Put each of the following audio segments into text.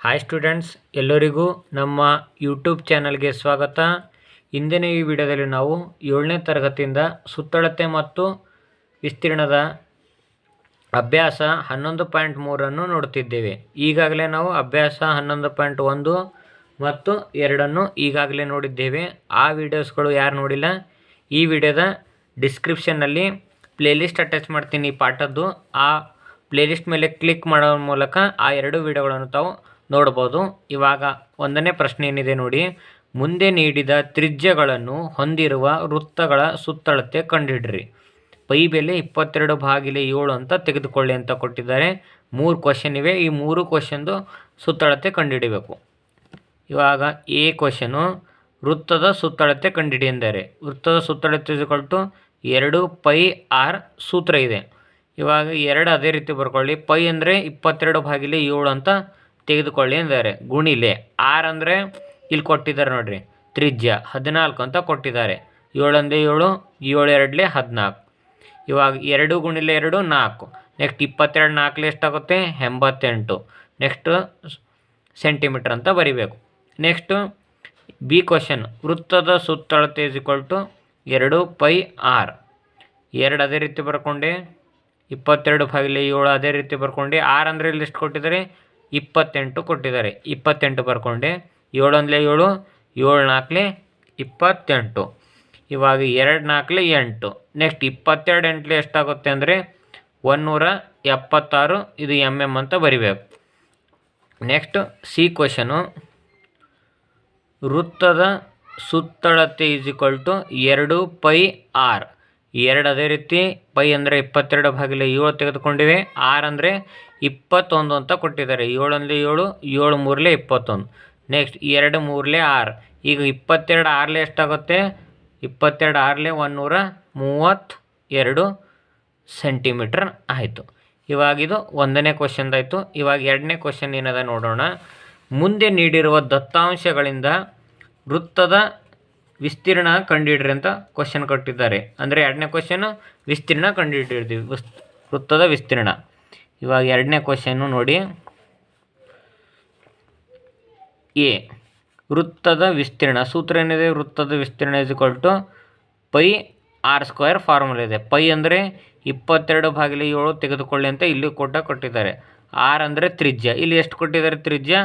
Hi students ಎಲ್ಲರಿಗೂ ನಮ್ಮ YouTube ಚಾನಲ್ಗೆ ಸ್ವಾಗತ. ಇಂದಿನ ಈ ವಿಡಿಯೋದಲ್ಲಿ ನಾವು ಏಳನೇ ತರಗತಿಯಿಂದ ಸುತ್ತಳತೆ ಮತ್ತು ವಿಸ್ತೀರ್ಣದ ಅಭ್ಯಾಸ ಹನ್ನೊಂದು ಪಾಯಿಂಟ್ ಮೂರನ್ನು ನೋಡುತ್ತಿದ್ದೇವೆ. ಈಗಾಗಲೇ ನಾವು ಅಭ್ಯಾಸ ಹನ್ನೊಂದು ಪಾಯಿಂಟ್ ಒಂದು ಮತ್ತು ಎರಡನ್ನು ಈಗಾಗಲೇ ನೋಡಿದ್ದೇವೆ. ಆ ವಿಡಿಯೋಸ್ಗಳು ಯಾರು ನೋಡಿಲ್ಲ, ಈ ವಿಡಿಯೋದ ಡಿಸ್ಕ್ರಿಪ್ಷನ್ನಲ್ಲಿ ಪ್ಲೇಲಿಸ್ಟ್ ಅಟ್ಯಾಚ್ ಮಾಡ್ತೀನಿ ಈ ಪಾಠದ್ದು. ಆ ಪ್ಲೇಲಿಸ್ಟ್ ಮೇಲೆ ಕ್ಲಿಕ್ ಮಾಡೋ ಮೂಲಕ ಆ ಎರಡು ವಿಡಿಯೋಗಳನ್ನು ತಾವು ನೋಡ್ಬೋದು ಇವಾಗ ಒಂದನೇ ಪ್ರಶ್ನೆ ಏನಿದೆ ನೋಡಿ. ಮುಂದೆ ನೀಡಿದ ತ್ರಿಜ್ಯಗಳನ್ನು ಹೊಂದಿರುವ ವೃತ್ತಗಳ ಸುತ್ತಳತೆ ಕಂಡುಹಿಡ್ರಿ ಪೈ ಬೆಲೆ ಇಪ್ಪತ್ತೆರಡು ಭಾಗಿಲೆ ಏಳು ಅಂತ ತೆಗೆದುಕೊಳ್ಳಿ ಅಂತ ಕೊಟ್ಟಿದ್ದಾರೆ. ಮೂರು ಕ್ವಶನ್ ಇವೆ. ಈ ಮೂರು ಕ್ವಶನ್ದು ಸುತ್ತಳತೆ ಕಂಡುಹಿಡಿಬೇಕು. ಇವಾಗ ಎ ಕ್ವಶನು ವೃತ್ತದ ಸುತ್ತಳತೆ ಕಂಡುಹಿಡಿ ಎಂದರೆ. ವೃತ್ತದ ಸುತ್ತಳತೆ ಕೊಟ್ಟು ಎರಡು ಪೈ ಆರ್ ಸೂತ್ರ ಇದೆ. ಇವಾಗ ಎರಡು ಅದೇ ರೀತಿ ಬರ್ಕೊಳ್ಳಿ. ಪೈ ಅಂದರೆ ಇಪ್ಪತ್ತೆರಡು ಬಾಗಿಲೆ ಏಳು ಅಂತ ತೆಗೆದುಕೊಳ್ಳಿ ಅಂದರೆ ಗುಣಿಲೆ. ಆರ್ ಅಂದರೆ ಇಲ್ಲಿ ಕೊಟ್ಟಿದ್ದಾರೆ ನೋಡಿರಿ. ತ್ರಿಜ್ಯ ಹದಿನಾಲ್ಕು ಅಂತ ಕೊಟ್ಟಿದ್ದಾರೆ. ಏಳೊಂದೇ ಏಳು ಏಳು ಎರಡಲೆ ಹದಿನಾಲ್ಕು. ಇವಾಗ ಎರಡು ಗುಣಿಲೆ ಎರಡು, ನಾಲ್ಕು. ನೆಕ್ಸ್ಟ್ ಇಪ್ಪತ್ತೆರಡು ನಾಲ್ಕಲೆ ಎಷ್ಟಾಗುತ್ತೆ? ಎಂಬತ್ತೆಂಟು. ನೆಕ್ಸ್ಟು ಸೆಂಟಿಮೀಟ್ರ್ ಅಂತ ಬರಿಬೇಕು. ನೆಕ್ಸ್ಟು ಬಿ ಕ್ವಶನ್ ವೃತ್ತದ ಸುತ್ತಳತೆ ಇಸ್ ಟು ಎರಡು ಪೈ ಆರ್. ಎರಡು ಅದೇ ರೀತಿ ಬರ್ಕೊಂಡೆ. ಇಪ್ಪತ್ತೆರಡು ಭಾಗಿಲೆ ಏಳು ಅದೇ ರೀತಿ ಬರ್ಕೊಂಡು. ಆರ್ ಅಂದರೆ ಇಲ್ಲಿ ಎಷ್ಟು ಕೊಟ್ಟಿದ್ದಾರೆ? ಇಪ್ಪತ್ತೆಂಟು ಕೊಟ್ಟಿದ್ದಾರೆ. ಇಪ್ಪತ್ತೆಂಟು ಬರ್ಕೊಂಡೆ. ಏಳೊಂದಲೇ ಏಳು ಏಳು ನಾಲ್ಕಲೆ ಇಪ್ಪತ್ತೆಂಟು. ಇವಾಗ ಎರಡು ನಾಲ್ಕಲೆ ಎಂಟು. ನೆಕ್ಸ್ಟ್ ಇಪ್ಪತ್ತೆರಡು ಎಂಟ್ಲೆ ಎಷ್ಟಾಗುತ್ತೆ ಅಂದರೆ ಒನ್ನೂರ ಎಪ್ಪತ್ತಾರು ಇದು ಎಂ ಎಂ ಅಂತ ಬರಿಬೇಕು. ನೆಕ್ಸ್ಟ್ ಸಿ ಕ್ವಶನು ವೃತ್ತದ ಸುತ್ತಳತೆ ಈಸ್ ಈಕ್ವಲ್ ಟು ಎರಡು ಪೈ ಆರ್ ಎರಡು ಅದೇ ರೀತಿ, ಪೈ ಅಂದರೆ ಇಪ್ಪತ್ತೆರಡು ಭಾಗಿಲೆ ಏಳು ತೆಗೆದುಕೊಂಡಿವೆ, ಆರ್ ಅಂದರೆ ಇಪ್ಪತ್ತೊಂದು ಅಂತ ಕೊಟ್ಟಿದ್ದಾರೆ. ಏಳು ಅಂದರೆ ಏಳು ಏಳು ಮೂರಲೇ ಇಪ್ಪತ್ತೊಂದು. ನೆಕ್ಸ್ಟ್ ಎರಡು ಮೂರಲೇ ಆರು. ಈಗ ಇಪ್ಪತ್ತೆರಡು ಆರಲೇ ಎಷ್ಟಾಗುತ್ತೆ? ಇಪ್ಪತ್ತೆರಡು ಆರಲೇ ಒಂದುನೂರ ಮೂವತ್ತು ಎರಡು ಸೆಂಟಿಮೀಟ್ರ್ ಆಯಿತು. ಇವಾಗಿದು ಒಂದನೇ ಕ್ವಶನ್ದಾಯಿತು ಇವಾಗ ಎರಡನೇ ಕ್ವಶನ್ ಏನದ ನೋಡೋಣ. ಮುಂದೆ ನೀಡಿರುವ ದತ್ತಾಂಶಗಳಿಂದ ವೃತ್ತದ ವಿಸ್ತೀರ್ಣ ಕಂಡುಹಿಡ್ರಿ ಅಂತ ಕ್ವಶನ್ ಕೊಟ್ಟಿದ್ದಾರೆ. ಅಂದರೆ ಎರಡನೇ ಕ್ವಶನು ವಿಸ್ತೀರ್ಣ ಕಂಡುಹಿಡಿದ್ವಿ ವೃತ್ತದ ವಿಸ್ತೀರ್ಣ. ಇವಾಗ ಎರಡನೇ ಕ್ವಶನ್ನು ನೋಡಿ. ಎ, ವೃತ್ತದ ವಿಸ್ತೀರ್ಣ. ಸೂತ್ರ ಏನಿದೆ? ವೃತ್ತದ ವಿಸ್ತೀರ್ಣ is equal to pi R square formula ಇದೆ. ಪೈ ಅಂದರೆ ಇಪ್ಪತ್ತೆರಡು ಬಾಗಿಲು ಏಳು ತೆಗೆದುಕೊಳ್ಳಿ ಅಂತ ಇಲ್ಲಿ ಕೊಟ್ಟ ಕೊಟ್ಟಿದ್ದಾರೆ. ಆರ್ ಅಂದರೆ ತ್ರಿಜ್ಯ. ಇಲ್ಲಿ ಎಷ್ಟು ಕೊಟ್ಟಿದ್ದಾರೆ? ತ್ರಿಜ್ಯ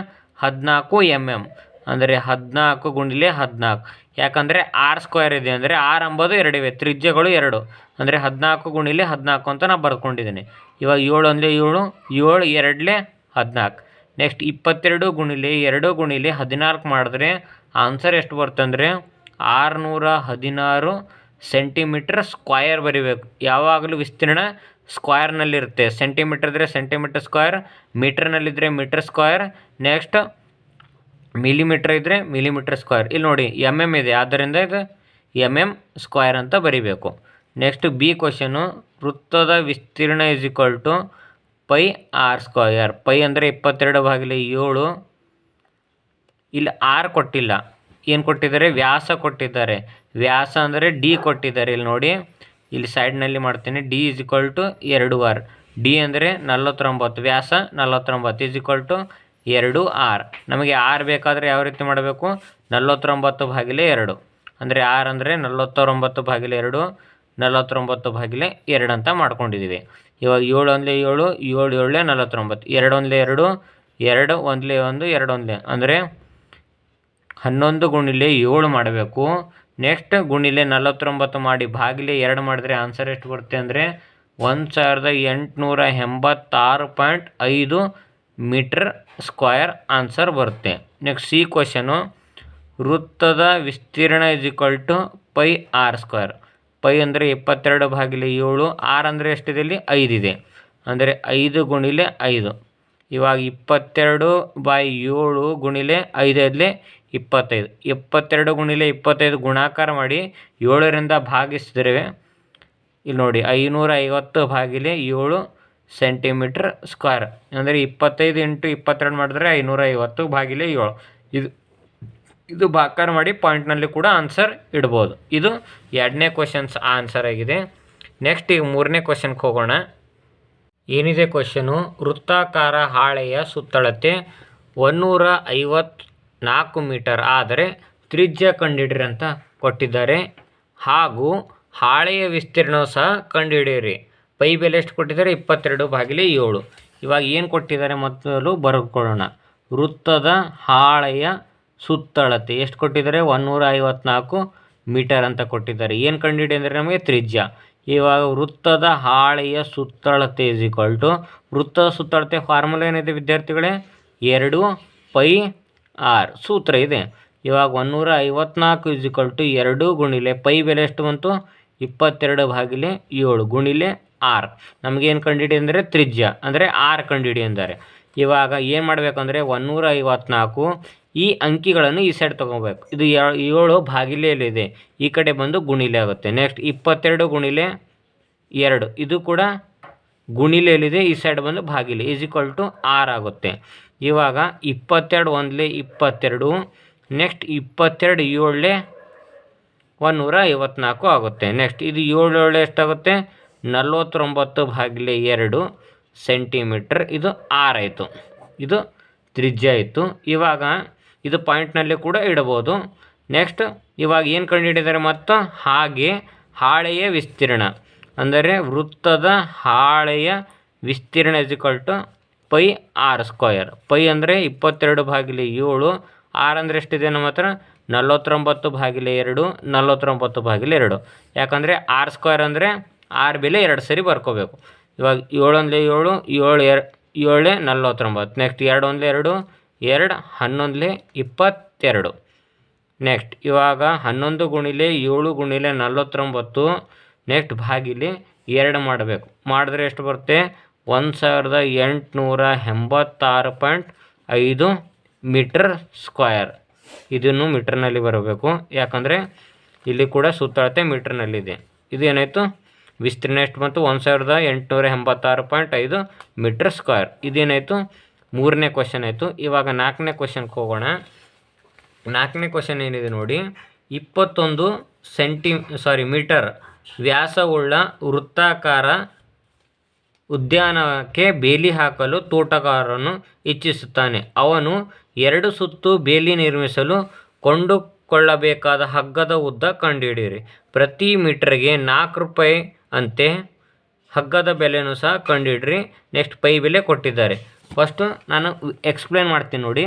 ಹದಿನಾಲ್ಕು ಎಂ ಎಂ ಅಂದರೆ ಹದಿನಾಲ್ಕು ಗುಂಡಿಲೆ ಹದಿನಾಲ್ಕು. ಯಾಕಂದರೆ ಆರ್ ಸ್ಕ್ವೇರ್ ಇದೆ ಅಂದರೆ ಆರ್ ಅಂಬೋದು ಎರಡಿವೆ, ತ್ರಿಜ್ಯಗಳು ಎರಡು. ಅಂದರೆ ಹದಿನಾಲ್ಕು ಗುಣಿಲೆ ಹದಿನಾಲ್ಕು ಅಂತ ನಾನು ಬರ್ಕೊಂಡಿದ್ದೀನಿ ಇವಾಗ ಏಳು ಅಂದರೆ ಏಳು ಏಳು ಎರಡಲೇ ಹದಿನಾಲ್ಕು. ನೆಕ್ಸ್ಟ್ ಇಪ್ಪತ್ತೆರಡು ಗುಣಿಲೆ ಎರಡು ಗುಣಿಲೆ ಹದಿನಾಲ್ಕು ಮಾಡಿದ್ರೆ ಆನ್ಸರ್ ಎಷ್ಟು ಬರುತ್ತೆ ಅಂದರೆ ಆರುನೂರ ಹದಿನಾರು ಸೆಂಟಿಮೀಟ್ರ್ ಸ್ಕ್ವಯರ್ ಬರಿಬೇಕು. ಯಾವಾಗಲೂ ವಿಸ್ತೀರ್ಣ ಸ್ಕ್ವಯರ್ನಲ್ಲಿರುತ್ತೆ ಸೆಂಟಿಮೀಟ್ರ್ ಇದ್ದರೆ ಸೆಂಟಿಮೀಟ್ರ್ ಸ್ಕ್ವಯರ್ ಮೀಟ್ರ್ನಲ್ಲಿದ್ದರೆ ಮೀಟ್ರ್ ಸ್ಕ್ವಯರ್ ನೆಕ್ಸ್ಟ್ ಮಿಲಿಮೀಟ್ರ್ ಇದ್ದರೆ ಮಿಲಿಮೀಟ್ರ್ ಸ್ಕ್ವೇರ್ ಇಲ್ಲಿ ನೋಡಿ ಎಂ ಎಂ ಇದೆ. ಆದ್ದರಿಂದ ಇದು ಎಂ ಎಂ ಸ್ಕ್ವೇರ್ ಅಂತ ಬರಿಬೇಕು. ನೆಕ್ಸ್ಟ್ ಬಿ ಕ್ವಶನು ವೃತ್ತದ ವಿಸ್ತೀರ್ಣ is equal to pi R square pi ಅಂದರೆ ಇಪ್ಪತ್ತೆರಡು ಬಾಗಿಲೆ ಏಳು. ಇಲ್ಲಿ ಆರ್ ಕೊಟ್ಟಿಲ್ಲ. ಏನು ಕೊಟ್ಟಿದ್ದಾರೆ? ವ್ಯಾಸ ಕೊಟ್ಟಿದ್ದಾರೆ. ವ್ಯಾಸ ಅಂದರೆ ಡಿ ಕೊಟ್ಟಿದ್ದಾರೆ. ಇಲ್ಲಿ ನೋಡಿ, ಇಲ್ಲಿ ಸೈಡ್ನಲ್ಲಿ ಮಾಡ್ತೀನಿ. ಡಿ ಇಸ್ ಈಕ್ವಲ್ ಟು ಎರಡು ಆರ್ ಡಿ ಅಂದರೆ ನಲ್ವತ್ತೊಂಬತ್ತು. ವ್ಯಾಸ ನಲ್ವತ್ತೊಂಬತ್ತು. ಇಸ್ ಈಕ್ವಲ್ ಟು ಎರಡು ಆರ್. ನಮಗೆ ಆರ್ ಬೇಕಾದರೆ ಯಾವ ರೀತಿ ಮಾಡಬೇಕು? ನಲವತ್ತೊಂಬತ್ತು ಬಾಗಿಲೆ ಎರಡು. ಅಂದರೆ ಆರ್ ಅಂದರೆ ನಲವತ್ತೊಂಬತ್ತು ಭಾಗಿಲೆ ಎರಡು, ನಲವತ್ತೊಂಬತ್ತು ಬಾಗಿಲೆ ಎರಡು ಅಂತ ಮಾಡ್ಕೊಂಡಿದ್ದೀವಿ ಇವಾಗ ಏಳು ಒಂದ್ಲೆ ಏಳು ಏಳು ಏಳೇ ನಲವತ್ತೊಂಬತ್ತು. ಎರಡು ಒಂದಲೇ ಎರಡು ಎರಡು ಒಂದಲೇ ಒಂದು, ಎರಡು ಒಂದಲೇ. ಅಂದರೆ ಹನ್ನೊಂದು ಗುಣಿಲೆ ಏಳು ಮಾಡಬೇಕು. ನೆಕ್ಸ್ಟ್ ಗುಣಿಲೆ ನಲವತ್ತೊಂಬತ್ತು ಮಾಡಿ ಬಾಗಿಲೆ ಎರಡು ಮಾಡಿದ್ರೆ ಆನ್ಸರ್ ಎಷ್ಟು ಬರುತ್ತೆ ಅಂದರೆ ಒಂದು ಸಾವಿರದ ಎಂಟುನೂರ ಎಂಬತ್ತಾರು ಪಾಯಿಂಟ್ ಐದು ಮೀಟ್ರ್ ಸ್ಕ್ವಯರ್ ಆನ್ಸರ್ ಬರುತ್ತೆ. Next C question. ವೃತ್ತದ ವಿಸ್ತೀರ್ಣ is equal to pi R square pi ಅಂದರೆ ಇಪ್ಪತ್ತೆರಡು ಭಾಗಿಲೆ ಏಳು ಆರ್ ಅಂದರೆ ಎಷ್ಟಿದೆ ಇಲ್ಲಿ ಐದಿದೆ ಅಂದರೆ ಐದು ಗುಣಿಲೆ ಐದು. ಇವಾಗ ಇಪ್ಪತ್ತೆರಡು ಬೈ ಏಳು ಗುಣಿಲೆ ಐದಲ್ಲಿ ಇಪ್ಪತ್ತೈದು. ಇಪ್ಪತ್ತೆರಡು ಗುಣಿಲೆ ಇಪ್ಪತ್ತೈದು ಗುಣಾಕಾರ ಮಾಡಿ ಏಳರಿಂದ ಭಾಗಿಸಿದ್ರೆ, ಇಲ್ಲಿ ನೋಡಿ, ಐನೂರ ಐವತ್ತು ಭಾಗಿಲೆ ಏಳು ಸೆಂಟಿಮೀಟ್ರ್ ಸ್ಕ್ವೇರ್. ಅಂದರೆ ಇಪ್ಪತ್ತೈದು ಇಂಟು ಇಪ್ಪತ್ತೆರಡು ಮಾಡಿದ್ರೆ ಐನೂರ ಐವತ್ತು ಭಾಗಿಲೆ ಏಳು. ಇದು ಇದು ಬಾಕರ್ ಮಾಡಿ ಪಾಯಿಂಟ್ನಲ್ಲಿ ಕೂಡ ಆನ್ಸರ್ ಇಡ್ಬೋದು. ಇದು ಎರಡನೇ ಕ್ವಶನ್ಸ್ ಆನ್ಸರ್ ಆಗಿದೆ. ನೆಕ್ಸ್ಟ್ ಈಗ ಮೂರನೇ ಕ್ವಶನ್ಗೆ ಹೋಗೋಣ. ಏನಿದೆ ಕ್ವಶನು ವೃತ್ತಾಕಾರ ಹಾಳೆಯ ಸುತ್ತಳತೆ ಒನ್ನೂರ ಐವತ್ನಾಲ್ಕು ಮೀಟರ್ ಆದರೆ ತ್ರಿಜ್ಯ ಕಂಡುಹಿಡಿರಿ ಅಂತ ಕೊಟ್ಟಿದ್ದಾರೆ. ಹಾಗೂ ಹಾಳೆಯ ವಿಸ್ತೀರ್ಣವು ಸಹ ಕಂಡುಹಿಡಿಯಿರಿ. ಪೈ ಬೆಲೆ ಎಷ್ಟು ಕೊಟ್ಟಿದ್ದಾರೆ? ಇಪ್ಪತ್ತೆರಡು ಬಾಗಿಲೆ ಏಳು. ಇವಾಗ ಏನು ಕೊಟ್ಟಿದ್ದಾರೆ ಮೊದಲು? ಬರ್ಕೊಳ್ಳೋಣ ವೃತ್ತದ ಹಾಳೆಯ ಸುತ್ತಳತೆ ಎಷ್ಟು ಕೊಟ್ಟಿದ್ದಾರೆ? ಒನ್ನೂರ ಐವತ್ನಾಲ್ಕು ಮೀಟರ್ ಅಂತ ಕೊಟ್ಟಿದ್ದಾರೆ. ಏನು ಕಂಡುಹಿಡಿ ಅಂದರೆ ನಮಗೆ ತ್ರಿಜ್ಯ. ಇವಾಗ ವೃತ್ತದ ಹಾಳೆಯ ಸುತ್ತಳತೆ ಇಸ್ ಈಕ್ವಲ್ ಟು ವೃತ್ತದ ಸುತ್ತಳತೆ ಫಾರ್ಮುಲಾ ಏನಿದೆ ವಿದ್ಯಾರ್ಥಿಗಳೇ? ಎರಡು ಪೈ ಆರ್ ಸೂತ್ರ ಇದೆ. ಇವಾಗ ಒನ್ನೂರ ಐವತ್ನಾಲ್ಕು ಇಸ್ ಈಕ್ವಲ್ ಟು ಎರಡು ಗುಣಿಲೆ ಪೈ ಬೆಲೆ ಎಷ್ಟು ಬಂತು? ಇಪ್ಪತ್ತೆರಡು ಬಾಗಿಲೆ ಏಳು ಗುಣಿಲೆ ಆರ್. ನಮಗೇನು ಕಂಡುಹಿಡಿ ಅಂದರೆ ತ್ರಿಜ್ಯ, ಅಂದರೆ ಆರ್ ಕಂಡುಹಿಡಿ ಅಂತಾರೆ ಇವಾಗ ಏನು ಮಾಡಬೇಕಂದ್ರೆ ಒನ್ನೂರ ಐವತ್ನಾಲ್ಕು ಈ ಅಂಕಿಗಳನ್ನು ಈ ಸೈಡ್ ತೊಗೋಬೇಕು. ಇದು ಏಳು ಬಾಗಿಲೆಯಲ್ಲಿದೆ ಈ ಕಡೆ ಬಂದು ಗುಣಿಲೆ ಆಗುತ್ತೆ. ನೆಕ್ಸ್ಟ್ ಇಪ್ಪತ್ತೆರಡು ಗುಣಿಲೆ ಎರಡು. ಇದು ಕೂಡ ಗುಣಿಲೆಯಲ್ಲಿದೆ ಈ ಸೈಡ್ ಬಂದು ಭಾಗಿಲೆ ಈಸ್ ಈಕ್ವಲ್ ಟು ಆರ್ ಆಗುತ್ತೆ. ಇವಾಗ ಇಪ್ಪತ್ತೆರಡು ಒಂದಲೇ ಇಪ್ಪತ್ತೆರಡು ನೆಕ್ಸ್ಟ್ ಇಪ್ಪತ್ತೆರಡು ಏಳಲೆ ಒನ್ನೂರ ಐವತ್ನಾಲ್ಕು ಆಗುತ್ತೆ. ನೆಕ್ಸ್ಟ್ ಇದು ಏಳು ಏಳು ಎಷ್ಟಾಗುತ್ತೆ? ನಲ್ವತ್ತೊಂಬತ್ತು ಭಾಗಿಲೆ ಎರಡು ಸೆಂಟಿಮೀಟ್ರ್. ಇದು ಆರ್ ಆಯಿತು. ಇದು ತ್ರಿಜ್ಯ ಆಯಿತು ಇವಾಗ ಇದು ಪಾಯಿಂಟ್ನಲ್ಲಿ ಕೂಡ ಇಡ್ಬೋದು ನೆಕ್ಸ್ಟ್, ಇವಾಗ ಏನು ಕಂಡುಹಿಡಿದ್ದಾರೆ ಮತ್ತು ಹಾಗೆ ಹಾಳೆಯ ವಿಸ್ತೀರ್ಣ. ಅಂದರೆ ವೃತ್ತದ ಹಾಳೆಯ ವಿಸ್ತೀರ್ಣ is equal to pi R square pi ಅಂದರೆ ಇಪ್ಪತ್ತೆರಡು ಭಾಗಿಲೆ ಏಳು. ಆರ್ ಅಂದರೆ ಎಷ್ಟಿದೆ ನಮ್ಮ ಹತ್ರ? ನಲ್ವತ್ತೊಂಬತ್ತು ಭಾಗಿಲೆ ಎರಡು, ನಲವತ್ತೊಂಬತ್ತು ಭಾಗಿಲೆ ಎರಡು. ಯಾಕಂದರೆ ಆರ್ ಸ್ಕ್ವಯರ್ ಅಂದರೆ ಆರ್ ಬೆಲೆ ಎರಡು ಸರಿ ಬರ್ಕೋಬೇಕು. ಇವಾಗ ಏಳೊಂದಲೇ ಏಳು ಏಳು ಎರ, ಏಳೇ ನಲ್ವತ್ತೊಂಬತ್ತು. ನೆಕ್ಸ್ಟ್ ಎರಡು ಒಂದಲೇ ಎರಡು ಎರಡು ಹನ್ನೊಂದಲೇ ಇಪ್ಪತ್ತೆರಡು. ನೆಕ್ಸ್ಟ್ ಇವಾಗ ಹನ್ನೊಂದು ಗುಣಿಲೆ ಏಳು ಗುಣಿಲೆ ನಲ್ವತ್ತೊಂಬತ್ತು. ನೆಕ್ಸ್ಟ್ ಭಾಗಿಲಿ ಎರಡು ಮಾಡಬೇಕು. ಮಾಡಿದ್ರೆ ಎಷ್ಟು ಬರುತ್ತೆ? ಒಂದು ಸಾವಿರದ ಎಂಟುನೂರ ಎಂಬತ್ತಾರು ಪಾಯಿಂಟ್ ಐದು ಮೀಟ್ರ್ ಸ್ಕ್ವಯರ್ ಇದನ್ನು ಮೀಟರ್ನಲ್ಲಿ ಬರಬೇಕು. ಯಾಕಂದರೆ ಇಲ್ಲಿ ಕೂಡ ಸುತ್ತಳತೆ ಮೀಟರ್ನಲ್ಲಿದೆ. ಇದು ಏನಾಯಿತು ವಿಸ್ತೀರ್ಣ ಎಷ್ಟು ಬಂತು? ಒಂದು ಸಾವಿರದ ಎಂಟುನೂರ ಎಂಬತ್ತಾರು ಪಾಯಿಂಟ್ ಐದು ಮೀಟ್ರ್ ಸ್ಕ್ವೇರ್. ಇದೇನಾಯಿತು? ಮೂರನೇ ಕ್ವಶನ್ ಆಯಿತು. ಇವಾಗ ನಾಲ್ಕನೇ ಕ್ವಶನ್ಗೆ ಹೋಗೋಣ. ನಾಲ್ಕನೇ ಕ್ವಶನ್ ಏನಿದೆ ನೋಡಿ. ಇಪ್ಪತ್ತೊಂದು ಸೆಂಟಿ, ಸಾರಿ, ಮೀಟರ್ ವ್ಯಾಸವುಳ್ಳ ವೃತ್ತಾಕಾರ ಉದ್ಯಾನಕ್ಕೆ ಬೇಲಿ ಹಾಕಲು ತೋಟಗಾರನು ಇಚ್ಛಿಸುತ್ತಾನೆ. ಅವನು ಎರಡು ಸುತ್ತು ಬೇಲಿ ನಿರ್ಮಿಸಲು ಕೊಂಡುಕೊಳ್ಳಬೇಕಾದ ಹಗ್ಗದ ಉದ್ದ ಕಂಡುಹಿಡಿಯಿರಿ. ಪ್ರತಿ ಮೀಟರ್ಗೆ ನಾಲ್ಕು ರೂಪಾಯಿ ಅಂತೆ ಹಗ್ಗದ ಬೆಲೆನೂ ಸಹ ಕಂಡುಹಿಡ್ರಿ. ನೆಕ್ಸ್ಟ್ ಪೈ ಬೆಲೆ ಕೊಟ್ಟಿದ್ದಾರೆ. ಫಸ್ಟು ನಾನು ಎಕ್ಸ್ಪ್ಲೇನ್ ಮಾಡ್ತೀನಿ ನೋಡಿ.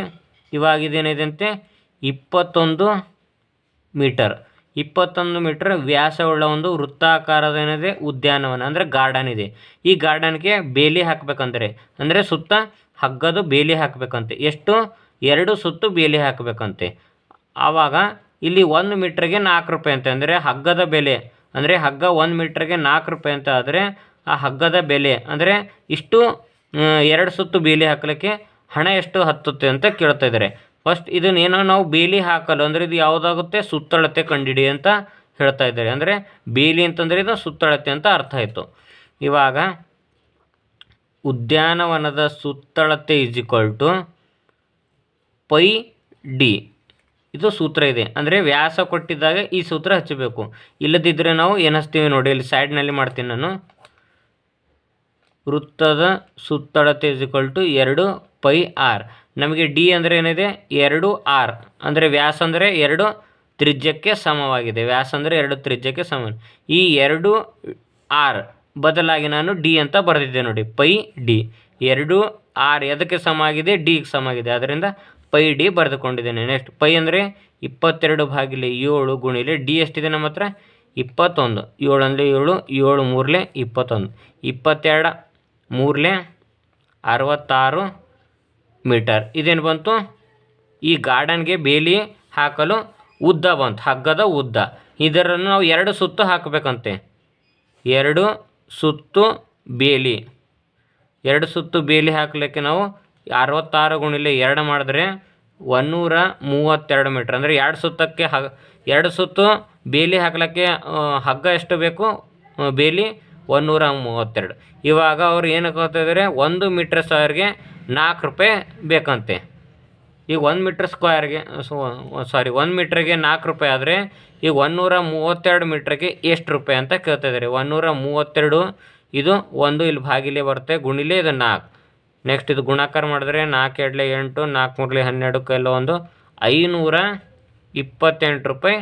ಇವಾಗ ಇದೇನಿದೆ ಇಪ್ಪತ್ತೊಂದು ಮೀಟರ್. ಇಪ್ಪತ್ತೊಂದು ಮೀಟರ್ ವ್ಯಾಸವುಳ್ಳ ಒಂದು ವೃತ್ತಾಕಾರದ ಏನಿದೆ? ಉದ್ಯಾನವನ, ಅಂದರೆ ಗಾರ್ಡನ್ ಇದೆ. ಈ ಗಾರ್ಡನ್ಗೆ ಬೇಲಿ ಹಾಕಬೇಕಂದ್ರೆ, ಅಂದರೆ ಸುತ್ತ ಹಗ್ಗದ ಬೇಲಿ ಹಾಕಬೇಕಂತೆ. ಎಷ್ಟು? ಎರಡು ಸುತ್ತು ಬೇಲಿ ಹಾಕಬೇಕಂತೆ. ಆವಾಗ ಇಲ್ಲಿ ಒಂದು ಮೀಟ್ರಿಗೆ ನಾಲ್ಕು ರೂಪಾಯಿ ಅಂತೆ. ಅಂದರೆ ಹಗ್ಗದ ಬೆಲೆ ಅಂದರೆ ಹಗ್ಗ ಒಂದು ಮೀಟ್ರಿಗೆ ನಾಲ್ಕು ರೂಪಾಯಿ ಅಂತ ಆದರೆ ಆ ಹಗ್ಗದ ಬೆಲೆ ಅಂದರೆ ಇಷ್ಟು ಎರಡು ಸುತ್ತು ಬೇಲಿ ಹಾಕಲಿಕ್ಕೆ ಹಣ ಎಷ್ಟು ಹತ್ತುತ್ತೆ ಅಂತ ಕೇಳ್ತಾ ಇದ್ದಾರೆ. ಫಸ್ಟ್ ಇದನ್ನೇನೋ ನಾವು ಬೇಲಿ ಹಾಕಲು ಅಂದರೆ ಇದು ಯಾವುದಾಗುತ್ತೆ? ಸುತ್ತಳತೆ ಕಂಡಿಡಿ ಅಂತ ಹೇಳ್ತಾ ಇದ್ದಾರೆ. ಅಂದರೆ ಬೇಲಿ ಅಂತಂದರೆ ಇದು ಸುತ್ತಳತೆ ಅಂತ ಅರ್ಥ ಆಯಿತು. ಇವಾಗ ಉದ್ಯಾನವನದ ಸುತ್ತಳತೆ is equal to pi D ಇದು ಸೂತ್ರ ಇದೆ. ಅಂದರೆ ವ್ಯಾಸ ಕೊಟ್ಟಿದ್ದಾಗ ಈ ಸೂತ್ರ ಹಚ್ಚಬೇಕು. ಇಲ್ಲದಿದ್ದರೆ ನಾವು ಏನು ನೋಡಿ, ಇಲ್ಲಿ ಸೈಡ್ನಲ್ಲಿ ಮಾಡ್ತೀನಿ ನಾನು. ವೃತ್ತದ ಸುತ್ತಳತೆ ಇಸ್ ಈಕ್ವಲ್ ಟು ಎರಡು ಪೈ ಆರ್ ನಮಗೆ ಡಿ ಅಂದರೆ ಏನಿದೆ? ಎರಡು ಆರ್ ಅಂದರೆ ವ್ಯಾಸ ಅಂದರೆ ಎರಡು ತ್ರಿಜ್ಯಕ್ಕೆ ಸಮವಾಗಿದೆ. ವ್ಯಾಸ ಅಂದರೆ ಎರಡು ತ್ರಿಜ್ಯಕ್ಕೆ ಸಮ ಈ ಎರಡು ಆರ್ ಬದಲಾಗಿ ನಾನು ಡಿ ಅಂತ ಬರೆದಿದ್ದೆ ನೋಡಿ ಪೈ ಡಿ ಎರಡು ಆರ್ ಎದಕ್ಕೆ ಸಮ ಆಗಿದೆ? ಡಿಗೆ ಸಮ ಆಗಿದೆ. ಅದರಿಂದ ಪೈ ಡಿ ಬರೆದುಕೊಂಡಿದ್ದೇನೆ. ನೆಕ್ಸ್ಟ್ ಪೈ ಅಂದರೆ ಇಪ್ಪತ್ತೆರಡು ಭಾಗಿಲೆ ಏಳು ಗುಣಿಲೆ ಡಿ ಎಷ್ಟಿದೆ ನಮ್ಮ ಹತ್ರ? ಇಪ್ಪತ್ತೊಂದು. ಏಳು ಅಂದರೆ ಏಳು ಏಳು ಮೂರಲೆ ಇಪ್ಪತ್ತೊಂದು. ಇಪ್ಪತ್ತೆರಡು ಮೂರಲೆ ಅರವತ್ತಾರು ಮೀಟರ್. ಇದೇನು ಬಂತು? ಈ ಗಾರ್ಡನ್ಗೆ ಬೇಲಿ ಹಾಕಲು ಉದ್ದ ಬಂತು, ಹಗ್ಗದ ಉದ್ದ. ಇದರನ್ನು ನಾವು ಎರಡು ಸುತ್ತು ಹಾಕಬೇಕಂತೆ. ಎರಡು ಸುತ್ತು ಬೇಲಿ. ಎರಡು ಸುತ್ತು ಬೇಲಿ ಹಾಕಲಿಕ್ಕೆ ನಾವು ಅರವತ್ತಾರು ಗುಣಿಲೆ ಎರಡು ಮಾಡಿದ್ರೆ ಒನ್ನೂರ ಮೂವತ್ತೆರಡು ಮೀಟ್ರ್. ಅಂದರೆ ಎರಡು ಸುತ್ತಕ್ಕೆ ಹ ಎರಡು ಸುತ್ತು ಬೇಲಿ ಹಾಕ್ಲಿಕ್ಕೆ ಹಗ್ಗ ಎಷ್ಟು ಬೇಕು ಬೇಲಿ ಒನ್ನೂರ ಮೂವತ್ತೆರಡು. ಇವಾಗ ಅವ್ರು ಏನು ಇದ್ದಾರೆ ಒಂದು ಮೀಟ್ರ್ ಸ್ಕ್ವೇರ್ಗೆ ನಾಲ್ಕು ರೂಪಾಯಿ ಬೇಕಂತೆ. ಈಗ ಒಂದು ಮೀಟ್ರ್ ಸ್ಕ್ವೇರ್ಗೆ ಸಾರಿ, ಒಂದು ಮೀಟ್ರಿಗೆ ನಾಲ್ಕು ರೂಪಾಯಿ ಆದರೆ ಈಗ ಒನ್ನೂರ ಮೂವತ್ತೆರಡು ಮೀಟ್ರಿಗೆ ಎಷ್ಟು ರೂಪಾಯಿ ಅಂತ ಕೇಳ್ತಾ ಇದ್ದಾರೆ ಒನ್ನೂರ ಮೂವತ್ತೆರಡು, ಇದು ಒಂದು ಇಲ್ಲಿ ಭಾಗಿಲೆ ಬರುತ್ತೆ, ಗುಣಿಲೆ ಇದು ನಾಲ್ಕು. ನೆಕ್ಸ್ಟ್ ಇದು ಗುಣಾಕಾರ ಮಾಡಿದ್ರೆ ನಾಲ್ಕು ಎರಡಲೆ ಎಂಟು, ನಾಲ್ಕು ಮೂರಲೆ ಹನ್ನೆರಡು ಕೈಲ ಒಂದು ಐನೂರ ಇಪ್ಪತ್ತೆಂಟು ರೂಪಾಯಿ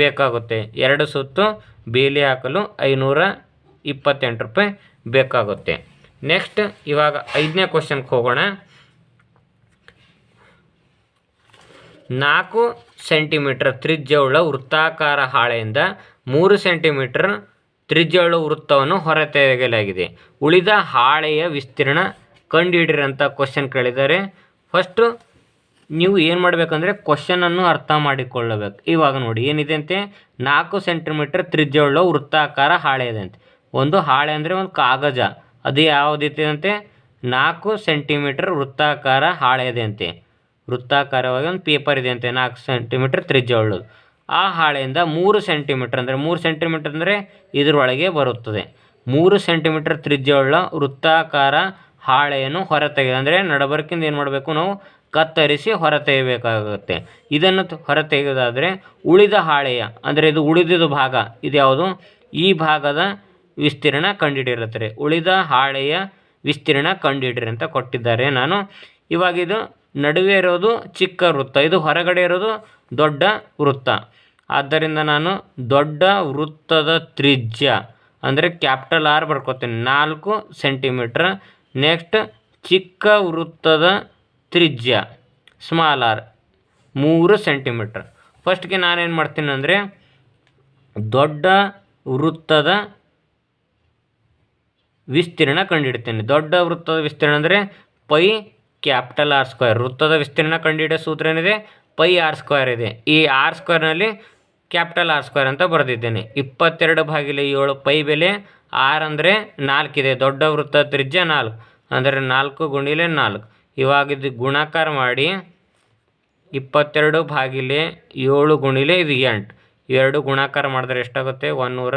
ಬೇಕಾಗುತ್ತೆ. ಎರಡು ಸುತ್ತು ಬೇಲಿ ಹಾಕಲು ಐನೂರ ಇಪ್ಪತ್ತೆಂಟು ರೂಪಾಯಿ ಬೇಕಾಗುತ್ತೆ. ನೆಕ್ಸ್ಟ್ ಇವಾಗ ಐದನೇ ಕ್ವಶನ್ಗೆ ಹೋಗೋಣ. ನಾಲ್ಕು ಸೆಂಟಿಮೀಟರ್ ತ್ರಿಜ್ಯವುಳ್ಳ ವೃತ್ತಾಕಾರ ಹಾಳೆಯಿಂದ ಮೂರು ಸೆಂಟಿಮೀಟರ್ ತ್ರಿಜ್ಯವುಳ್ಳ ವೃತ್ತವನ್ನು ಹೊರತೆಗೆಯಲಾಗಿದೆ. ಉಳಿದ ಹಾಳೆಯ ವಿಸ್ತೀರ್ಣ ಕಂಡುಹಿಡಿರಿ ಅಂತ ಕ್ವಶನ್ ಕೇಳಿದ್ದಾರೆ. ಫಸ್ಟು ನೀವು ಏನು ಮಾಡಬೇಕಂದ್ರೆ ಕ್ವಶನನ್ನು ಅರ್ಥ ಮಾಡಿಕೊಳ್ಳಬೇಕು. ಇವಾಗ ನೋಡಿ, ಏನಿದೆ ಅಂತೆ? ನಾಲ್ಕು ಸೆಂಟಿಮೀಟರ್ ತ್ರಿಜ್ಯವುಳ್ಳ ವೃತ್ತಾಕಾರ ಹಾಳೆ ಇದೆ ಅಂತೆ. ಒಂದು ಹಾಳೆ ಅಂದರೆ ಒಂದು ಕಾಗಜ. ಅದು ಯಾವುದಿದೆ ಅಂತೆ? ನಾಲ್ಕು ಸೆಂಟಿಮೀಟರ್ ವೃತ್ತಾಕಾರ ಹಾಳೆ ಇದೆ ಅಂತೆ. ವೃತ್ತಾಕಾರವಾಗಿ ಒಂದು ಪೇಪರ್ ಇದೆ ಅಂತೆ, ನಾಲ್ಕು ಸೆಂಟಿಮೀಟರ್ ತ್ರಿಜ್ಯವುಳ್ಳದು. ಆ ಹಾಳೆಯಿಂದ ಮೂರು ಸೆಂಟಿಮೀಟರ್ ಅಂದರೆ, ಮೂರು ಸೆಂಟಿಮೀಟರ್ ಅಂದರೆ ಇದರೊಳಗೆ ಬರುತ್ತದೆ. ಮೂರು ಸೆಂಟಿಮೀಟರ್ ತ್ರಿಜ್ಯವುಳ್ಳ ವೃತ್ತಾಕಾರ ಹಾಳೆಯನ್ನು ಹೊರತೆಗೆ ಅಂದರೆ ನಡಬರ್ಕಿಂದ ಏನು ಮಾಡಬೇಕು ನಾವು? ಕತ್ತರಿಸಿ ಹೊರತೆಗೆಯಬೇಕಾಗುತ್ತೆ ಇದನ್ನು ಹೊರತೆಗೆದಾದರೆ ಉಳಿದ ಹಾಳೆಯ, ಅಂದರೆ ಇದು ಉಳಿದಿದ ಭಾಗ, ಇದು ಯಾವುದು? ಈ ಭಾಗದ ವಿಸ್ತೀರ್ಣ ಕಂಡುಹಿಡಿಯಿರುತ್ತಾರೆ ಉಳಿದ ಹಾಳೆಯ ವಿಸ್ತೀರ್ಣ ಕಂಡುಹಿಡಿರಿ ಅಂತ ಕೊಟ್ಟಿದ್ದಾರೆ ನಾನು. ಇವಾಗ ಇದು ನಡುವೆ ಇರೋದು ಚಿಕ್ಕ ವೃತ್ತ, ಇದು ಹೊರಗಡೆ ಇರೋದು ದೊಡ್ಡ ವೃತ್ತ. ಆದ್ದರಿಂದ ನಾನು ದೊಡ್ಡ ವೃತ್ತದ ತ್ರಿಜ್ಯ, ಅಂದರೆ ಕ್ಯಾಪಿಟಲ್ ಆರ್ ಬರ್ಕೋತೀನಿ. ನಾಲ್ಕು ಸೆಂಟಿಮೀಟ್ರ್ ನೆಕ್ಸ್ಟ್ ಚಿಕ್ಕ ವೃತ್ತದ ತ್ರಿಜ್ಯ ಸ್ಮಾಲ್ ಆರ್ ಮೂರು ಸೆಂಟಿಮೀಟ್ರ್ ಫಸ್ಟ್ಗೆ ನಾನೇನು ಮಾಡ್ತೀನಿ ಅಂದರೆ ದೊಡ್ಡ ವೃತ್ತದ ವಿಸ್ತೀರ್ಣ ಕಂಡುಹಿಡ್ತೀನಿ ದೊಡ್ಡ ವೃತ್ತದ ವಿಸ್ತೀರ್ಣ ಅಂದರೆ ಪೈ ಕ್ಯಾಪಿಟಲ್ ಆರ್ ಸ್ಕ್ವೇರ್ ವೃತ್ತದ ವಿಸ್ತೀರ್ಣ ಕಂಡುಹಿಡಿಯೋ ಸೂತ್ರ ಏನಿದೆ? ಪೈ ಆರ್ ಸ್ಕ್ವೇರ್ ಇದೆ. ಈ ಆರ್ ಸ್ಕ್ವೇರ್ನಲ್ಲಿ ಕ್ಯಾಪಿಟಲ್ ಆರ್ ಸ್ಕ್ವೇರ್ ಅಂತ ಬರೆದಿದ್ದೇನೆ. ಇಪ್ಪತ್ತೆರಡು ಬಾಗಿಲು ಏಳು ಪೈ ಬೆಲೆ ಆರ್ ಅಂದರೆ ನಾಲ್ಕಿದೆ ದೊಡ್ಡ ವೃತ್ತ ತ್ರಿಜ್ಯ ನಾಲ್ಕು. ಅಂದರೆ ನಾಲ್ಕು ಗುಣಿಲೆ ನಾಲ್ಕು. ಇವಾಗ ಇದು ಗುಣಾಕಾರ ಮಾಡಿ ಇಪ್ಪತ್ತೆರಡು ಭಾಗಿಲೆ ಏಳು ಗುಣಿಲೆ ಇದು ಎಂಟು. ಎರಡು ಗುಣಾಕಾರ ಮಾಡಿದ್ರೆ ಎಷ್ಟಾಗುತ್ತೆ? ಒನ್ನೂರ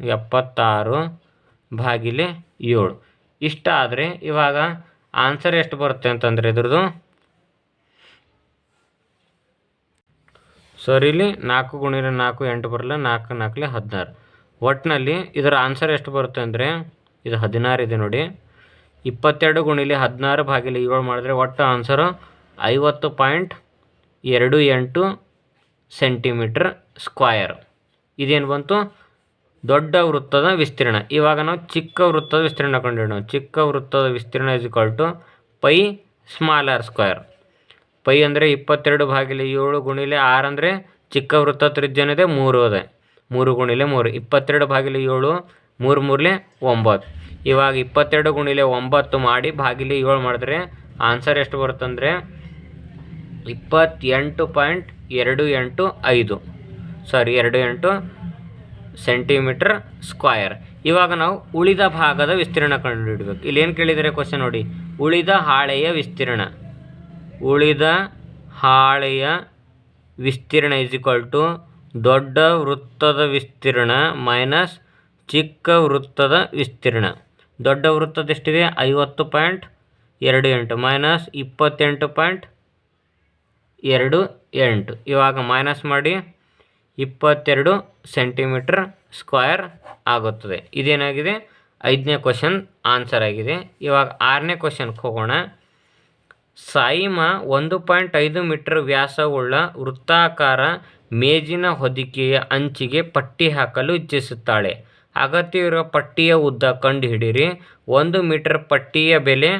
ಎಪ್ಪತ್ತಾರು ಭಾಗಿಲೆ ಏಳು. ಇಷ್ಟ ಆದರೆ ಇವಾಗ ಆನ್ಸರ್ ಎಷ್ಟು ಬರುತ್ತೆ ಅಂತಂದರೆ ಇದ್ರದ್ದು? ಸರ್ ಇಲ್ಲಿ ನಾಲ್ಕು ಗುಣಿಲೆ ನಾಲ್ಕು, ಎಂಟು ಬರಲ್ಲ, ನಾಲ್ಕು ನಾಲ್ಕಲೆ ಹದಿನಾರು. ಒಟ್ಟಿನಲ್ಲಿ ಇದರ ಆನ್ಸರ್ ಎಷ್ಟು ಬರುತ್ತೆ ಅಂದರೆ, ಇದು ಹದಿನಾರು ಇದೆ ನೋಡಿ. ಇಪ್ಪತ್ತೆರಡು ಗುಣಿಲಿ ಹದಿನಾರು ಭಾಗಿಲಿ ಏಳು ಮಾಡಿದ್ರೆ ಒಟ್ಟು ಆನ್ಸರ್ ಐವತ್ತು ಪಾಯಿಂಟ್ ಎರಡು ಎಂಟು ಸೆಂಟಿಮೀಟ್ರ್ ಸ್ಕ್ವಯರ್ ಇದೇನು ಬಂತು? ದೊಡ್ಡ ವೃತ್ತದ ವಿಸ್ತೀರ್ಣ. ಇವಾಗ ನಾವು ಚಿಕ್ಕ ವೃತ್ತದ ವಿಸ್ತೀರ್ಣ ಕಂಡುಹಿಡೋಣ ಚಿಕ್ಕ ವೃತ್ತದ ವಿಸ್ತೀರ್ಣ is equal to pi smaller square pi ಅಂದರೆ ಇಪ್ಪತ್ತೆರಡು ಭಾಗಿಲಿ ಏಳು ಗುಣಿಲೆ ಆರು ಅಂದರೆ ಚಿಕ್ಕ ವೃತ್ತ ತ್ರಿಜ್ಯನಿದೆ ಮೂರು ಅದೆ. ಮೂರು ಗುಣಿಲೆ ಮೂರು. ಇಪ್ಪತ್ತೆರಡು ಬಾಗಿಲು ಏಳು, ಮೂರು ಮೂರಲೆ ಒಂಬತ್ತು. ಇವಾಗ ಇಪ್ಪತ್ತೆರಡು ಗುಣಿಲೆ ಒಂಬತ್ತು ಮಾಡಿ ಭಾಗಿಲೆ ಏಳು ಮಾಡಿದ್ರೆ ಆನ್ಸರ್ ಎಷ್ಟು ಬರುತ್ತಂದರೆ ಇಪ್ಪತ್ತೆಂಟು ಪಾಯಿಂಟ್ ಎರಡು ಎಂಟು ಐದು. ಸಾರಿ ಎರಡು ಎಂಟು ಸೆಂಟಿಮೀಟ್ರ್ ಸ್ಕ್ವಯರ್ ಇವಾಗ ನಾವು ಉಳಿದ ಭಾಗದ ವಿಸ್ತೀರ್ಣ ಕಂಡುಹಿಡಬೇಕು. ಇಲ್ಲೇನು ಕೇಳಿದರೆ ಕ್ವಶನ್ ನೋಡಿ. ಉಳಿದ ಹಾಳೆಯ ವಿಸ್ತೀರ್ಣ. ಉಳಿದ ಹಾಳೆಯ ವಿಸ್ತೀರ್ಣ ಇಸ್ ಈಕ್ವಲ್ ಟು ದೊಡ್ಡ ವೃತ್ತದ ವಿಸ್ತೀರ್ಣ ಮೈನಸ್ ಚಿಕ್ಕ ವೃತ್ತದ ವಿಸ್ತೀರ್ಣ. ದೊಡ್ಡ ವೃತ್ತದ ಎಷ್ಟಿದೆ? ಐವತ್ತು ಪಾಯಿಂಟ್ ಎರಡು ಎಂಟು. ಮೈನಸ್ ಇಪ್ಪತ್ತೆಂಟು ಪಾಯಿಂಟ್ ಎರಡು ಎಂಟು. ಇವಾಗ ಮೈನಸ್ ಮಾಡಿ ಇಪ್ಪತ್ತೆರಡು ಸೆಂಟಿಮೀಟರ್ ಸ್ಕ್ವಯರ್ ಆಗುತ್ತದೆ. ಇದೇನಾಗಿದೆ? ಐದನೇ ಕ್ವಶನ್ ಆನ್ಸರ್ ಆಗಿದೆ. ಇವಾಗ ಆರನೇ ಕ್ವಶನ್ಗೆ ಹೋಗೋಣ. ಸಾಯಿಮ ಒಂದು ಪಾಯಿಂಟ್ ಐದು ಮೀಟರ್ ವ್ಯಾಸವುಳ್ಳ ವೃತ್ತಾಕಾರ ಮೇಜಿನ ಹೊದಿಕೆಯ ಅಂಚಿಗೆ ಪಟ್ಟಿ ಹಾಕಲು ಇಚ್ಛಿಸುತ್ತಾಳೆ. ಅಗತ್ಯವಿರುವ ಪಟ್ಟಿಯ ಉದ್ದ ಕಂಡುಹಿಡಿಯಿರಿ ಒಂದು ಮೀಟರ್ ಪಟ್ಟಿಯ ಬೆಲೆ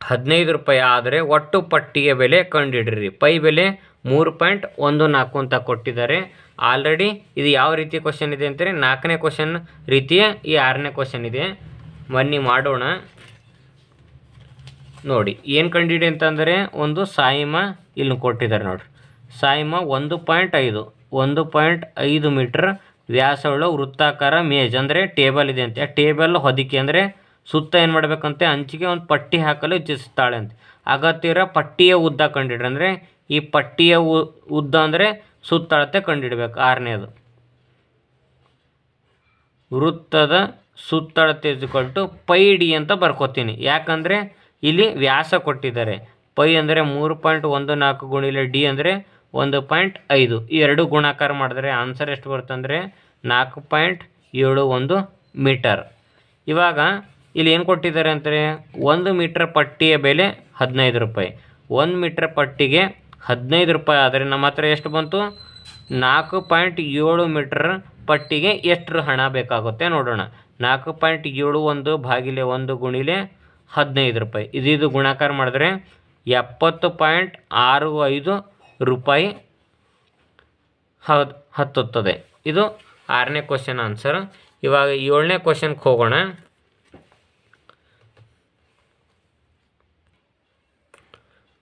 ಹದಿನೈದು ರೂಪಾಯಿ. ಆದರೆ ಒಟ್ಟು ಪಟ್ಟಿಯ ಬೆಲೆ ಕಂಡುಹಿಡಿರಿ ಪೈ ಬೆಲೆ ಮೂರು ಪಾಯಿಂಟ್ ಒಂದು ನಾಲ್ಕು ಅಂತ ಕೊಟ್ಟಿದ್ದಾರೆ. ಆಲ್ರೆಡಿ ಇದು ಯಾವ ರೀತಿ ಕ್ವಶನ್ ಇದೆ ಅಂತೇಳಿ ನಾಲ್ಕನೇ ಕ್ವಶನ್ ರೀತಿಯ ಈ ಆರನೇ ಕ್ವಶನ್ ಇದೆ. ಬನ್ನಿ ಮಾಡೋಣ. ನೋಡಿ, ಏನು ಕಂಡಿಡಿ ಅಂತಂದರೆ ಒಂದು ಸಾಯಿಮ ಇಲ್ಲಿ ಕೊಟ್ಟಿದ್ದಾರೆ ನೋಡ್ರಿ. ಸಾಯಿಮ ಒಂದು ಪಾಯಿಂಟ್ ಐದು, ಒಂದು ಪಾಯಿಂಟ್ ಐದು ಮೀಟ್ರ್ ವ್ಯಾಸವುಳ್ಳ ವೃತ್ತಾಕಾರ ಮೇಜ್ ಅಂದರೆ ಟೇಬಲ್ ಇದೆ ಅಂತೆ. ಆ ಟೇಬಲ್ ಹೊದಿಕೆ ಅಂದರೆ ಸುತ್ತ ಏನು ಮಾಡಬೇಕಂತೆ? ಅಂಚಿಗೆ ಒಂದು ಪಟ್ಟಿ ಹಾಕಲು ಇಚ್ಛಿಸ್ತಾಳೆ ಅಂತ. ಅಗತ್ಯರ ಪಟ್ಟಿಯ ಉದ್ದ ಕಂಡಿಡ್ರಿ ಅಂದರೆ ಈ ಪಟ್ಟಿಯ ಉದ್ದ ಅಂದರೆ ಸುತ್ತಳತೆ ಕಂಡಿಡ್ಬೇಕು. ಆರನೇದು. ವೃತ್ತದ ಸುತ್ತಳತೆ ಇಸ್ಕೊಲ್ಟು ಪೈ ಡಿ ಅಂತ ಬರ್ಕೋತೀನಿ. ಯಾಕಂದರೆ ಇಲ್ಲಿ ವ್ಯಾಸ ಕೊಟ್ಟಿದ್ದಾರೆ. ಪೈ ಅಂದರೆ ಮೂರು ಪಾಯಿಂಟ್ ಒಂದು ನಾಲ್ಕು ಗುಣಿಲೆ ಡಿ ಅಂದರೆ ಒಂದು ಪಾಯಿಂಟ್ ಐದು. ಈ ಎರಡು ಗುಣಾಕಾರ ಮಾಡಿದ್ರೆ ಆನ್ಸರ್ ಎಷ್ಟು ಬರುತ್ತೆ ಅಂದರೆ ನಾಲ್ಕು ಪಾಯಿಂಟ್ ಏಳು ಒಂದು ಮೀಟರ್. ಇವಾಗ ಇಲ್ಲಿ ಏನು ಕೊಟ್ಟಿದ್ದಾರೆ ಅಂದರೆ ಒಂದು ಮೀಟ್ರ್ ಪಟ್ಟಿಯ ಬೆಲೆ ಹದಿನೈದು ರೂಪಾಯಿ. ಒಂದು ಮೀಟ್ರ್ ಪಟ್ಟಿಗೆ ಹದಿನೈದು ರೂಪಾಯಿ ಆದರೆ ನಮ್ಮ ಹತ್ರ ಎಷ್ಟು ಬಂತು? ನಾಲ್ಕು ಪಾಯಿಂಟ್ ಏಳು ಮೀಟ್ರ್ ಪಟ್ಟಿಗೆ ಎಷ್ಟು ಹಣ ಬೇಕಾಗುತ್ತೆ ನೋಡೋಣ. ನಾಲ್ಕು ಪಾಯಿಂಟ್ ಏಳು ಒಂದು ಬಾಗಿಲೆ ಒಂದು ಗುಣಿಲೆ ಹದಿನೈದು ರೂಪಾಯಿ. ಇದಿದು ಗುಣಾಕಾರ ಮಾಡಿದ್ರೆ ಎಪ್ಪತ್ತು ಪಾಯಿಂಟ್ ಆರು ಐದು ರೂಪಾಯಿ ಹೌದು ಹತ್ತುತ್ತದೆ. ಇದು ಆರನೇ ಕ್ವಶನ್ ಆನ್ಸರ್ ಇವಾಗ ಏಳನೇ ಕ್ವಶನ್ಗೆ ಹೋಗೋಣ.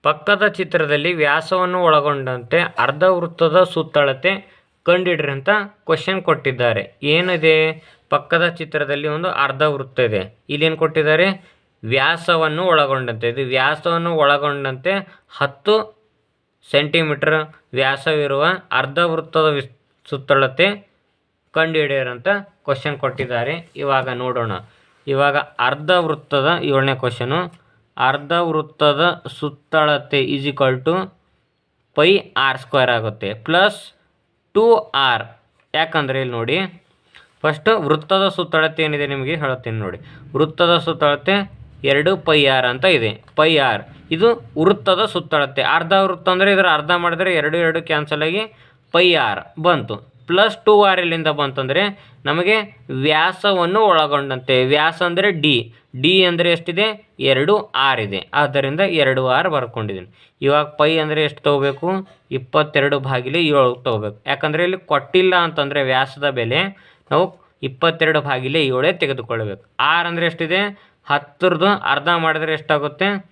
ಪಕ್ಕದ ಚಿತ್ರದಲ್ಲಿ ವ್ಯಾಸವನ್ನು ಒಳಗೊಂಡಂತೆ ಅರ್ಧ ವೃತ್ತದ ಸುತ್ತಳತೆ ಕಂಡಿಡ್ರಿ ಅಂತ ಕ್ವಶನ್ ಕೊಟ್ಟಿದ್ದಾರೆ. ಏನಿದೆ? ಪಕ್ಕದ ಚಿತ್ರದಲ್ಲಿ ಒಂದು ಅರ್ಧ ವೃತ್ತ ಇದೆ. ಇಲ್ಲೇನು ಕೊಟ್ಟಿದ್ದಾರೆ? ವ್ಯಾಸವನ್ನು ಒಳಗೊಂಡಂತೆ. ಇದು ವ್ಯಾಸವನ್ನು ಒಳಗೊಂಡಂತೆ ಹತ್ತು ಸೆಂಟಿಮೀಟರ್ ವ್ಯಾಸವಿರುವ ಅರ್ಧ ವೃತ್ತದ ವಿಸ್, ಸುತ್ತಳತೆ ಕಂಡುಹಿಡಿಯರಂತ ಕ್ವಶನ್ ಕೊಟ್ಟಿದ್ದಾರೆ. ಇವಾಗ ನೋಡೋಣ. ಇವಾಗ ಅರ್ಧ ವೃತ್ತದ ಏಳನೇ ಕ್ವಶನು ಅರ್ಧ ವೃತ್ತದ ಸುತ್ತಳತೆ is equal to pi R square ಆಗುತ್ತೆ. ಪ್ಲಸ್ ಟೂ ಆರ್ ಯಾಕಂದರೆ ಇಲ್ಲಿ ನೋಡಿ ಫಸ್ಟು ವೃತ್ತದ ಸುತ್ತಳತೆ ಏನಿದೆ ನಿಮಗೆ ಹೇಳುತ್ತೇನೆ ನೋಡಿ. ವೃತ್ತದ ಸುತ್ತಳತೆ ಎರಡು ಪೈ ಆರ್ ಅಂತ ಇದೆ. Pi R. ಇದು ವೃತ್ತದ ಸುತ್ತಳತೆ. ಅರ್ಧ ವೃತ್ತ ಅಂದರೆ ಇದರ ಅರ್ಧ ಮಾಡಿದ್ರೆ ಎರಡು ಎರಡು ಕ್ಯಾನ್ಸಲ್ ಆಗಿ ಪೈ ಆರ್ ಬಂತು. ಪ್ಲಸ್ ಟು ಆರ್ ಎಲ್ಲಿಂದ ಬಂತಂದರೆ ನಮಗೆ ವ್ಯಾಸವನ್ನು ಒಳಗೊಂಡಂತೆ. ವ್ಯಾಸ ಅಂದರೆ ಡಿ ಡಿ ಅಂದರೆ ಎಷ್ಟಿದೆ? ಎರಡು ಆರ್ ಇದೆ. ಆದ್ದರಿಂದ ಎರಡು ಆರ್ ಬರ್ಕೊಂಡಿದ್ದೀನಿ. ಇವಾಗ ಪೈ ಅಂದರೆ ಎಷ್ಟು ತೊಗೋಬೇಕು? ಇಪ್ಪತ್ತೆರಡು ಭಾಗಿಲೆ ಏಳು ತೊಗೋಬೇಕು. ಯಾಕಂದರೆ ಇಲ್ಲಿ ಕೊಟ್ಟಿಲ್ಲ ಅಂತಂದರೆ ವ್ಯಾಸದ ಬೆಲೆ ನಾವು ಇಪ್ಪತ್ತೆರಡು ಭಾಗಿಲೆ ಏಳೇ ತೆಗೆದುಕೊಳ್ಬೇಕು. ಆರ್ ಅಂದರೆ ಎಷ್ಟಿದೆ? ಹತ್ತರದ್ದು ಅರ್ಧ ಮಾಡಿದ್ರೆ ಎಷ್ಟಾಗುತ್ತೆ?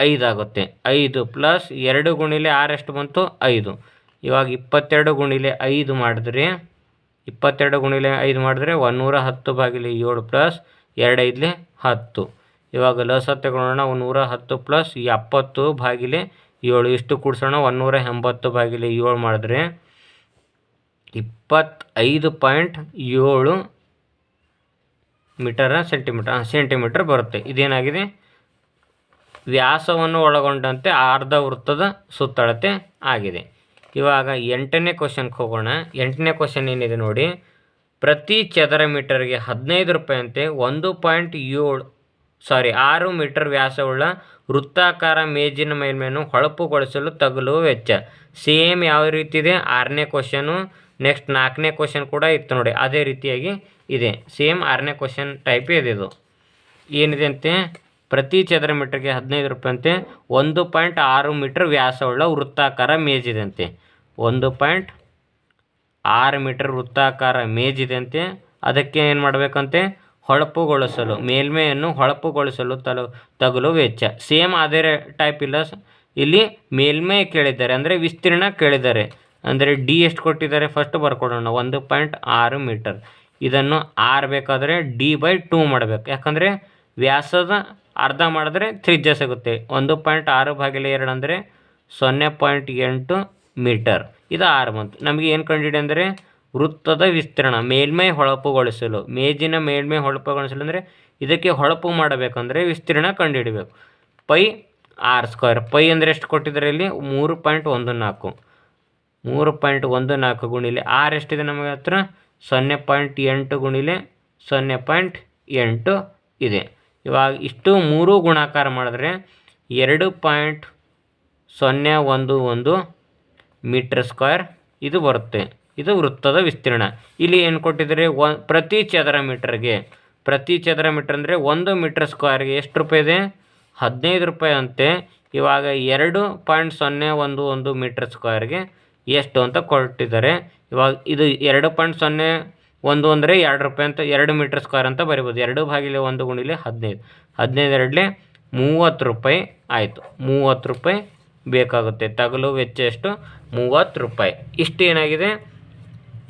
ಐದಾಗುತ್ತೆ ಐದು ಪ್ಲಸ್ ಎರಡು ಗುಣಿಲೆ ಆರು ಎಷ್ಟು ಬಂತು? ಐದು. ಇವಾಗ ಇಪ್ಪತ್ತೆರಡು ಗುಣಿಲೆ ಐದು ಮಾಡಿದ್ರೆ, ಇಪ್ಪತ್ತೆರಡು ಗುಣಿಲೆ ಐದು ಮಾಡಿದ್ರೆ ಒಂದೂರ ಹತ್ತು ಬಾಗಿಲೆ ಏಳು ಪ್ಲಸ್ ಎರಡು ಹತ್ತು. ಇವಾಗ ಲಸ ತಗೊಳ್ಳೋಣ ನೂರ ಹತ್ತು ಪ್ಲಸ್ ಎಪ್ಪತ್ತು ಬಾಗಿಲೆ ಏಳು. ಇಷ್ಟು ಕೂಡಿಸೋಣ, ಒಂದೂರ ಎಂಬತ್ತು ಬಾಗಿಲೆ ಏಳು ಮಾಡಿದ್ರೆ ಇಪ್ಪತ್ತೈದು ಪಾಯಿಂಟ್ ಏಳು ಮೀಟರ ಸೆಂಟಿಮೀಟರ್ ಸೆಂಟಿಮೀಟರ್ ಬರುತ್ತೆ. ಇದೇನಾಗಿದೆ? ವ್ಯಾಸವನ್ನು ಒಳಗೊಂಡಂತೆ ಅರ್ಧ ವೃತ್ತದ ಸುತ್ತಳತೆ ಆಗಿದೆ. ಇವಾಗ ಎಂಟನೇ ಕ್ವಶನ್ಗೆ ಹೋಗೋಣ. ಎಂಟನೇ ಕ್ವಶನ್ ಏನಿದೆ ನೋಡಿ. ಪ್ರತಿ ಚದರ ಮೀಟರ್ಗೆ ಹದಿನೈದು ರೂಪಾಯಿಯಂತೆ ಒಂದು ಪಾಯಿಂಟ್ ಏಳು ಸಾರಿ ಆರು ಮೀಟರ್ ವ್ಯಾಸವುಳ್ಳ ವೃತ್ತಾಕಾರ ಮೇಜಿನ ಮೇಲ್ಮೆಯನ್ನು ಹೊಳಪುಗೊಳಿಸಲು ತಗಲುವ ವೆಚ್ಚ. ಸೇಮ್ ಯಾವ ರೀತಿ ಇದೆ? ಆರನೇ ಕ್ವಶನು ನೆಕ್ಸ್ಟ್ ನಾಲ್ಕನೇ ಕ್ವಶನ್ ಕೂಡ ಇತ್ತು ನೋಡಿ. ಅದೇ ರೀತಿಯಾಗಿ ಇದೆ. ಸೇಮ್ ಆರನೇ ಕ್ವಶನ್ ಟೈಪೇ ಇದೆ ಇದು. ಏನಿದೆ ಅಂತೆ? ಪ್ರತಿ ಚದರ ಮೀಟರ್ಗೆ ಹದಿನೈದು ರೂಪಾಯಿ ಅಂತೆ. ಒಂದು ಪಾಯಿಂಟ್ ಆರು ಮೀಟರ್ ವ್ಯಾಸವುಳ್ಳ ವೃತ್ತಾಕಾರ ಮೇಜಿದೆ ಅಂತೆ. ಒಂದು ಪಾಯಿಂಟ್ ಆರು ಮೀಟರ್ ವೃತ್ತಾಕಾರ ಮೇಜಿದೆ ಅಂತೆ. ಅದಕ್ಕೆ ಏನು ಮಾಡಬೇಕಂತೆ? ಹೊಳಪುಗೊಳಿಸಲು, ಮೇಲ್ಮೆಯನ್ನು ಹೊಳಪುಗೊಳಿಸಲು ತಲು, ತಗಲು ವೆಚ್ಚ. ಸೇಮ್ ಅದೇ ಟೈಪ್ ಇಲ್ಲ. ಇಲ್ಲಿ ಮೇಲ್ಮೆ ಕೇಳಿದ್ದಾರೆ, ಅಂದರೆ ವಿಸ್ತೀರ್ಣ ಕೇಳಿದ್ದಾರೆ. ಅಂದರೆ ಡಿ ಎಷ್ಟು ಕೊಟ್ಟಿದ್ದಾರೆ? ಫಸ್ಟ್ ಬರ್ಕೊಡೋಣ. ಒಂದು ಪಾಯಿಂಟ್ ಆರು ಮೀಟರ್ ಇದನ್ನು ಆರ್ ಬೇಕಾದರೆ ಡಿ ಬೈ ಟೂ ಮಾಡಬೇಕು. ಯಾಕಂದರೆ ವ್ಯಾಸದ ಅರ್ಧ ಮಾಡಿದ್ರೆ ತ್ರಿಜ್ಯ ಸಿಗುತ್ತೆ. ಒಂದು ಪಾಯಿಂಟ್ ಆರು ಭಾಗಿಲೆ ಎರಡು ಅಂದರೆ ಸೊನ್ನೆ ಪಾಯಿಂಟ್ ಎಂಟು ಮೀಟರ್. ಇದು ಆರು ಬಂತು ನಮಗೆ ಏನು ಕಂಡಿಡಿ ಅಂದರೆ ವೃತ್ತದ ವಿಸ್ತೀರ್ಣ, ಮೇಲ್ಮೈ ಹೊಳಪುಗೊಳಿಸಲು. ಮೇಜಿನ ಮೇಲ್ಮೈ ಹೊಳಪುಗೊಳಿಸಲು ಅಂದರೆ ಇದಕ್ಕೆ ಹೊಳಪು ಮಾಡಬೇಕಂದ್ರೆ ವಿಸ್ತೀರ್ಣ ಕಂಡುಹಿಡಬೇಕು. Pi R square. ಪೈ ಅಂದರೆ ಎಷ್ಟು ಕೊಟ್ಟಿದ್ದಾರೆ ಇಲ್ಲಿ? ಮೂರು ಪಾಯಿಂಟ್ ಒಂದು ನಾಲ್ಕು. ಮೂರು ಪಾಯಿಂಟ್ ಒಂದು ನಾಲ್ಕು ಗುಣಿಲಿ ಆರ್ ಎಷ್ಟಿದೆ ನಮಗೆ ಹತ್ರ? ಸೊನ್ನೆ ಪಾಯಿಂಟ್ ಎಂಟು ಗುಣಿಲೆ ಸೊನ್ನೆ ಪಾಯಿಂಟ್ ಎಂಟು ಇದೆ. ಇವಾಗ ಇಷ್ಟು ಮೂರು ಗುಣಾಕಾರ ಮಾಡಿದ್ರೆ ಎರಡು ಪಾಯಿಂಟ್ ಸೊನ್ನೆ ಒಂದು ಒಂದು ಮೀಟ್ರ್ ಸ್ಕ್ವೇರ್ ಇದು ಬರುತ್ತೆ. ಇದು ವೃತ್ತದ ವಿಸ್ತೀರ್ಣ. ಇಲ್ಲಿ ಏನು ಕೊಟ್ಟಿದ್ದಾರೆ? ಒ, ಪ್ರತಿ ಚದರ ಮೀಟರ್ಗೆ, ಪ್ರತಿ ಚದರ ಮೀಟರ್ ಅಂದರೆ ಒಂದು ಮೀಟ್ರ್ ಸ್ಕ್ವೇರ್ಗೆ ಎಷ್ಟು ರೂಪಾಯಿ ಇದೆ? ಹದಿನೈದು ರೂಪಾಯಿ ಅಂತೆ. ಇವಾಗ ಎರಡು ಪಾಯಿಂಟ್ ಸೊನ್ನೆ ಒಂದು ಒಂದು ಮೀಟ್ರ್ ಸ್ಕ್ವೇರ್ಗೆ ಎಷ್ಟು ಅಂತ ಕೊಟ್ಟಿದ್ದಾರೆ. ಇವಾಗ ಇದು ಎರಡು ಪಾಯಿಂಟ್ ಸೊನ್ನೆ ಒಂದು ಅಂದರೆ ಎರಡು ರೂಪಾಯಿ ಅಂತ, ಎರಡು ಮೀಟ್ರ್ ಸ್ಕ್ವೇರ್ ಅಂತ ಬರಿಬೋದು. ಎರಡು ಭಾಗಿಲೆ ಒಂದು ಗುಣಿಲೆ ಹದಿನೈದು. ಹದಿನೈದು ಎರಡಲೆ ಮೂವತ್ತು ರೂಪಾಯಿ ಆಯಿತು. ಮೂವತ್ತು ರೂಪಾಯಿ ಬೇಕಾಗುತ್ತೆ. ತಗಲು ವೆಚ್ಚ ಎಷ್ಟು? ಮೂವತ್ತು ರೂಪಾಯಿ. ಇಷ್ಟು ಏನಾಗಿದೆ?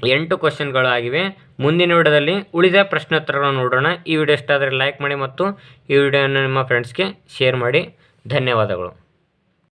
ಎಂಟು ಕ್ವಶನ್ಗಳಾಗಿವೆ ಮುಂದಿನ ವಿಡಿಯೋದಲ್ಲಿ ಉಳಿದ ಪ್ರಶ್ನೋತ್ತರಗಳನ್ನು ನೋಡೋಣ. ಈ ವಿಡಿಯೋ ಇಷ್ಟ ಲೈಕ್ ಮಾಡಿ ಮತ್ತು ಈ ವಿಡಿಯೋನ ನಿಮ್ಮ ಫ್ರೆಂಡ್ಸ್ಗೆ ಶೇರ್ ಮಾಡಿ. ಧನ್ಯವಾದಗಳು.